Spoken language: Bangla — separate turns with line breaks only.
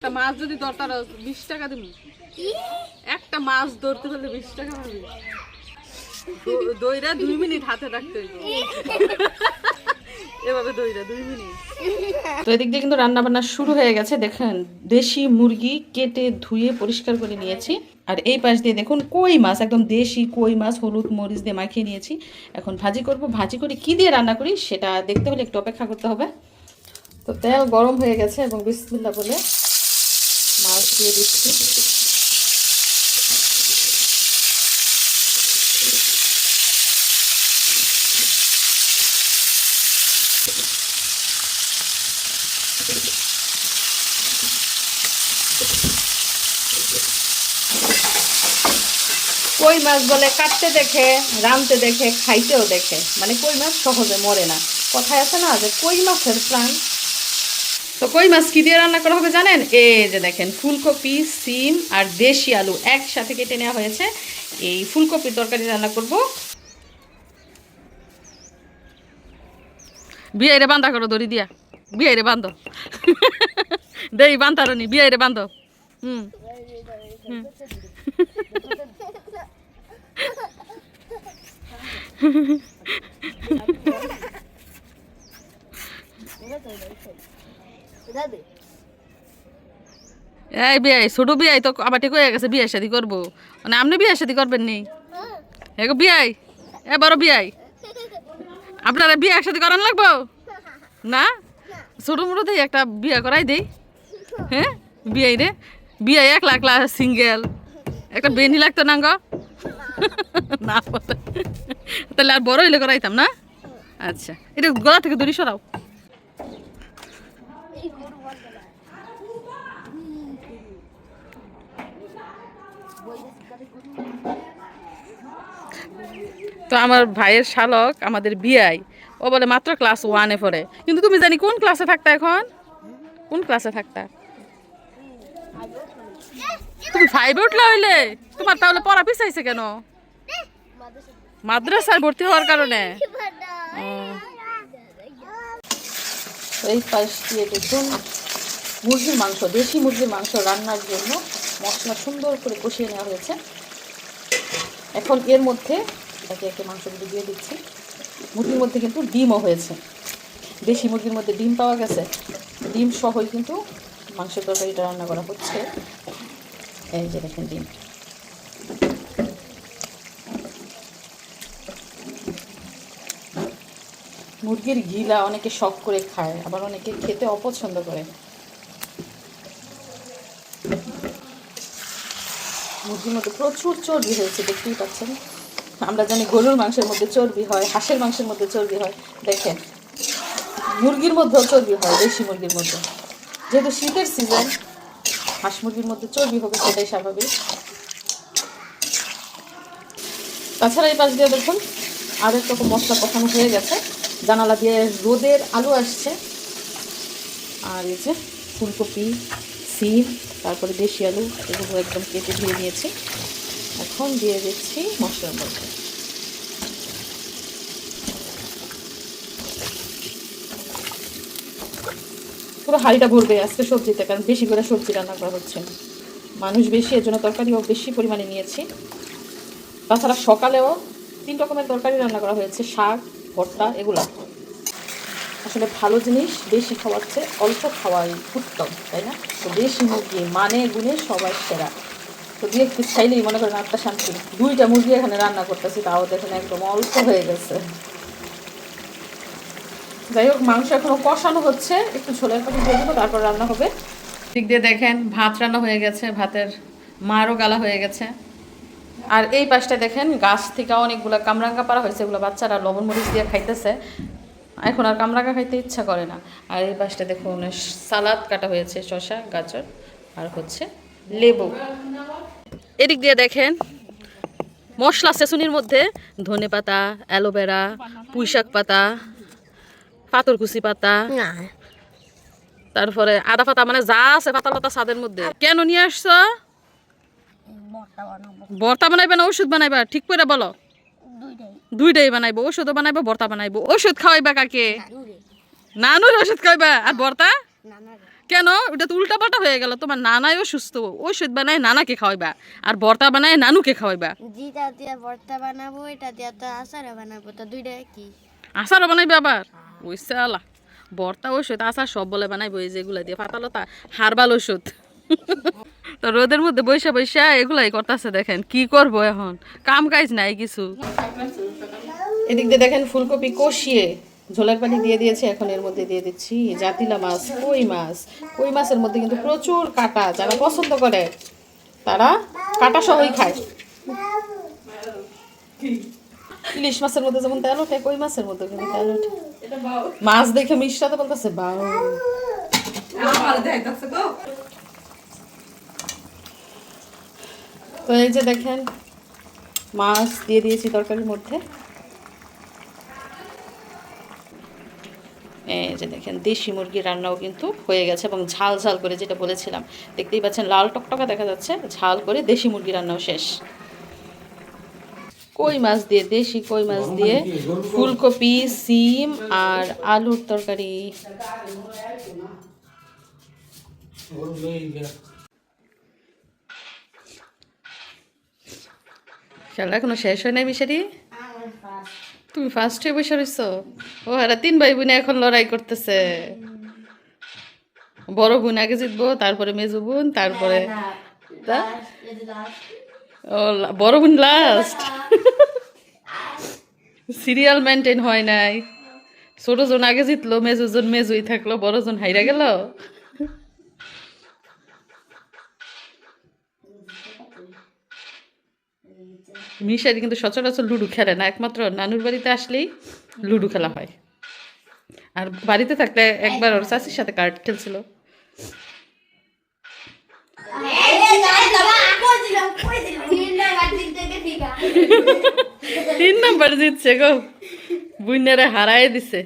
একটা মাছ যদি দরকার হয়, বিশ টাকা দিব। একটা মাছ ধরতে পারলে বিশ টাকা পাবি। দইরা দুই মিনিট হাতে রাখতে এভাবে দইরা দুই মিনিট।
তো এদিক দিয়ে কিন্তু রান্না বান্না শুরু হয়ে গেছে। দেখেন দেশি মুরগি কেটে ধুয়ে পরিষ্কার করে নিয়েছি। আর এই পাশ দিয়ে দেখুন কই মাছ একদম দেশি কই মাছ হলুদ মরিচ দিয়ে মাখিয়ে নিয়েছি। এখন ভাজি করব। ভাজি করে কি দিয়ে রান্না করি সেটা দেখতে হলে একটু অপেক্ষা করতে হবে। তো তেল গরম হয়ে গেছে এবং বিসমিল্লা বলে দিয়ে দিচ্ছি। কই মাছ বলে কাটতে দেখে রাঁধতে দেখে, খাইতেও দেখে। মানে কই মাছ সহজে মরে না। কথায় আছে না যে কই মাছের প্রাণ? তো কই মাছ কি দিয়ে রান্না করা হবে জানেন? এই যে দেখেন, ফুলকপি, সিম আর দেশি আলু একসাথে কেটে নেওয়া হয়েছে। এই ফুলকপির তরকারি রান্না করব।
বিয়াইরে বান্ধা করো দড়ি দিয়া। বিয়াইরে বান্ধ দেই বান্ধারনি বিয়াইরে বান্ধ হুম। হুম। এই বিয়াই ছোট বিয়াই তো আবার ঠিক হয়ে গেছে বিয়ে শাদি করব। মানে আপনি বিয়ে শাদি করবেন নি? এগো বিয়াই এ বড় বিয়াই আপনারা বিয়ে একসাথে করান লাগবো? না? ছোট মোটো দেই একটা বিয়ে করাই দেই। হ্যাঁ? বিয়াই রে বিয়ে এক লাখ লাখ সিঙ্গেল। একটা বেনি লাগতো না গো? না তাহলে আর বড় হইলে করাইতাম না? আচ্ছা এটা গলা থেকে দড়ি সরাও। তো আমার ভাইয়ের শালক, আমাদের বিয়াই ও বলে, মাত্র ক্লাস ওয়ানে পড়ে। কিন্তু তুমি জানি কোন ক্লাসে থাকতা এখন? কোন ক্লাসে থাকতা? তুমি ফাইভে উঠলে হইলে? তোমার তাহলে পড়া পিছাইছে কেন? মাদ্রাসায় ভর্তি হওয়ার কারণে?
এই পাশ দিয়ে দেখুন, মুরগির মাংস, দেশি মুরগির মাংস রান্নার জন্য মশলা সুন্দর করে কষিয়ে নেওয়া হয়েছে। এখন এর মধ্যে একে একে মাংসগুলো দিয়ে দিচ্ছি। মুরগির মধ্যে কিন্তু ডিমও হয়েছে। দেশি মুরগির মধ্যে ডিম পাওয়া গেছে। ডিম সহই কিন্তু মাংসের তরকারিটা রান্না করা হচ্ছে। এই যে দেখেন ডিম। মুরগির ঘিলা অনেকে শখ করে খায়, আবার অনেকে খেতে অপছন্দ করে। মুরগির মধ্যে প্রচুর চর্বি হয়েছে, দেখতেই পাচ্ছেন। আমরা জানি গরুর মাংসের মধ্যে চর্বি হয়, হাঁসের মাংসের মধ্যে চর্বি হয়। দেখেন, মুরগির মধ্যেও চর্বি হয়, দেশি মুরগির মধ্যে। যেহেতু শীতের সিজন হাঁস মুরগির মধ্যে চর্বি হবে, সেটাই স্বাভাবিক। তাছাড়া এই পাশ দিয়ে দেখুন, আর এক রকম মশলা কষানো হয়ে গেছে। জানালা দিয়ে রোদের আলো আসছে। আর এই যে ফুলকপি, সিম তারপরে দেশি আলু, এগুলো একদম কেটে ধুয়ে নিয়েছি। এখন দিয়ে দিচ্ছি মশলার মধ্যে। পুরো হাঁড়িটা ভরবে আজকে সবজিতে, কারণ বেশি করে সবজি রান্না করা হচ্ছে। না মানুষ বেশি এর জন্য তরকারিও বেশি পরিমাণে নিয়েছি। তাছাড়া সকালেও তিন রকমের তরকারি রান্না করা হয়েছে, শাক, ভর্তা, এগুলো। আসলে ভালো জিনিস বেশি খাওয়াচ্ছে, অল্প খাওয়াই উত্তম, তাই না? তো দেশি মুরগি মানে গুণে সবাই সেরা। তো দিয়ে একটু চাইলেই মনে করেন আটটা শান্তি। দুইটা মুরগি এখানে রান্না করতেছি, তাও দেখেন একদম অল্প হয়ে গেছে। যাই হোক, মাংস এখনও কষানো হচ্ছে, একটু ছোলের পাখি দিয়ে দেবো তারপর রান্না হবে। ঠিক দিয়ে দেখেন, ভাত রান্না হয়ে গেছে, ভাতের মারও গালা হয়ে গেছে। আর এই পাশটা দেখেন, গাছ থেকে অনেকগুলো কামরাঙ্গা পাড়া হয়েছে, এগুলো বাচ্চারা লবণ মরিচ দিয়ে খাইতেছে। এখন আর কামরাঙ্গা খাইতে ইচ্ছা করে না। আর এই পাশটা দেখুন সালাদ কাটা হয়েছে শসা গাজর আর হচ্ছে লেবু।
এদিক দিয়ে দেখেন মশলা সেচুনির মধ্যে ধনে পাতা অ্যালোভেরা পুঁইশাক পাতা পাথরকুচি পাতা তারপরে আদা পাতা মানে যা আছে পাতা পাতা ছাদের মধ্যে। কেন নিয়ে আসছো? বর্তা বানাইবে না ওষুধ বানাইবা? ঠিক করে বলো। দুইটাই বানাইবো ওষুধও বানাইবো ভর্তা বানাইবো। ওষুধ খাওয়াইবা কাকে? নানুর। ওষুধ খাওয়াইবা? আর ভর্তা? কেন? ওটা তো উল্টা পাল্টা হয়ে গেল। তোমার নানাই অসুস্থ ওষুধ বানায় নানাকে খাওয়াইবা আর বর্তা বানায় নানুকে খাওয়াইবা।
যেটা দিয়ে ভর্তা বানাবো এটা দিয়ে তো আচারও বানাবো। তো দুইটা কি?
আচারও বানাইবে আবার? ওই সালা বর্তা ওষুধ আচার সব বলে বানাইবো এই যেগুলা দিয়ে। পাতালতা হারবাল ওষুধ তো রোদের মধ্যে বৈশা বৈশা এগুলাই করতেছে দেখেন কি করব এখন? কাম কাজ নাই কিছু।
এদিক দিয়ে দেখেন ফুলকপি কষিয়ে ঝোলার পানি দিয়ে দিয়েছে। এখন এর মধ্যে দিয়ে দিচ্ছি জাতিলা মাছ, কই মাছ। কই মাছের মধ্যে কিন্তু প্রচুর কাটা, যারা পছন্দ করে তারা কাটা সহই খায়। ইলিশ মাছের মধ্যে যেমন তেল ওঠে, কই মাছের মধ্যে কিন্তু তেল ওঠে। মাছ দেখে মিশরাতে বলতেছে, বাউ। তো এই যে দেখেন, মাছ দিয়ে দিয়েছি তরকারির মধ্যে। যে দেখেন দেশি মুরগি রান্নাও কিন্তু হয়ে গেছে এবং ঝাল ঝাল করে যেটা বলেছিলাম। দেখতেই পাচ্ছেন লাল টকটকা দেখা যাচ্ছে ঝাল করে দেশি মুরগি রান্নাও শেষ। কই মাছ দিয়ে দেশি কই মাছ দিয়ে ফুলকপি সিম আর আলুর তরকারি। খেলা এখনও শেষ হয় নাই মিশারি? তুমি ফার্স্ট হয়ে বসে রইছো? ও এরা তিন ভাই বোনে এখন লড়াই করতেছে। বড় বোন আগে জিতবো তারপরে মেজো বোন তারপরে ও বড় বোন লাস্ট সিরিয়াল মেনটেন হয় নাই। ছোট জন আগে জিতলো মেজো জন মেজুই থাকল বড় জন হাইরা গেল। মিশারি কিন্তু সচরাচর লুডু খেলে না। একমাত্র নানুর বাড়িতে আসলেই লুডু খেলা হয়। আর বাড়িতে থাকলে একবার ওর চাষির সাথে কার্ড খেলছিল। তিন নাম্বার জিতছে গো। বুইনারে হারাই দিছে।